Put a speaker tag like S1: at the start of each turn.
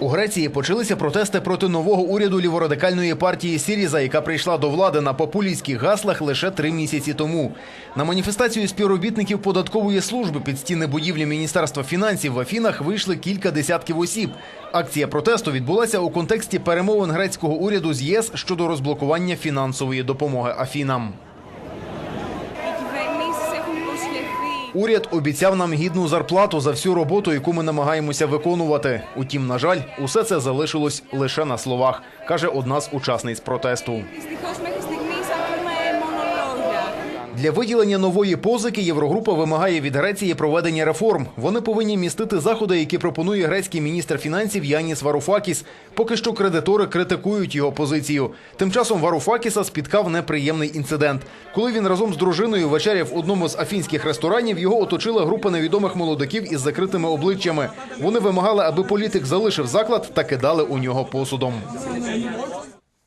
S1: У Греції почалися протести проти нового уряду ліворадикальної партії Сіріза, яка прийшла до влади на популістських гаслах лише три місяці тому. На маніфестацію співробітників податкової служби під стіни будівлі Міністерства фінансів в Афінах вийшли кілька десятків осіб. Акція протесту відбулася у контексті перемовин грецького уряду з ЄС щодо розблокування фінансової допомоги Афінам. Уряд обіцяв нам гідну зарплату за всю роботу, яку ми намагаємося виконувати. Утім, на жаль, усе це залишилось лише на словах, каже одна з учасниць протесту. Для виділення нової позики Єврогрупа вимагає від Греції проведення реформ. Вони повинні містити заходи, які пропонує грецький міністр фінансів Яніс Варуфакіс. Поки що кредитори критикують його позицію. Тим часом Варуфакіса спіткав неприємний інцидент. Коли він разом з дружиною вечеряв в одному з афінських ресторанів, його оточила група невідомих молодиків із закритими обличчями. Вони вимагали, аби політик залишив заклад та кидали у нього посудом.